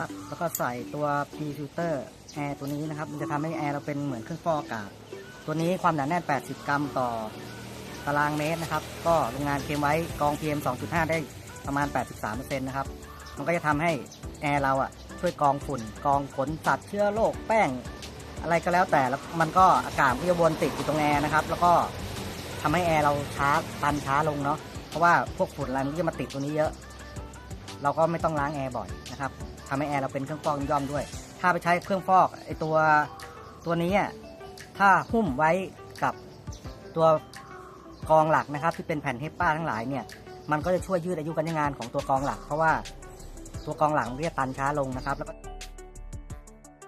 ตัดแล้วก็ใส่ตัว P filter แอร์ตัวนี้นะครับ มันจะทำให้แอร์เราเป็นเหมือนเครื่องฟอกอากาศ ตัวนี้ความหนาแน่น 80 กรัมต่อตารางเมตรนะครับ ก็โรงงานเคลมไว้กอง PM 2.5 ได้ประมาณ 83%นะครับ มันก็จะทำให้แอร์เราอะช่วยกองฝุ่น กองขนสัตว์เชื้อโรคแป้ง อะไรก็แล้วแต่แล้วมันก็อากาศก็จะวนติดอยู่ตรงแอร์นะครับ แล้วก็ทำให้แอร์เราช้าตันช้าลงเนาะเพราะว่าพวกฝุ่นอะไรมันก็จะมาติดตัวนี้เยอะ เราก็ไม่ต้องล้างแอร์บ่อยนะครับ ทำให้แอร์เราเป็นเครื่องฟอกย่อมด้วย ถ้าไปใช้เครื่องฟอกไอตัวตัวนี้ถ้าหุ้มไว้กับตัวกองหลักนะครับ ที่เป็นแผ่นเทปป้าทั้งหลายเนี่ยมันก็จะช่วยยืดอายุการใช้งานของตัวกองหลัก เพราะว่าตัวกองหลังมันก็จะตันช้าลงนะครับแล้วก็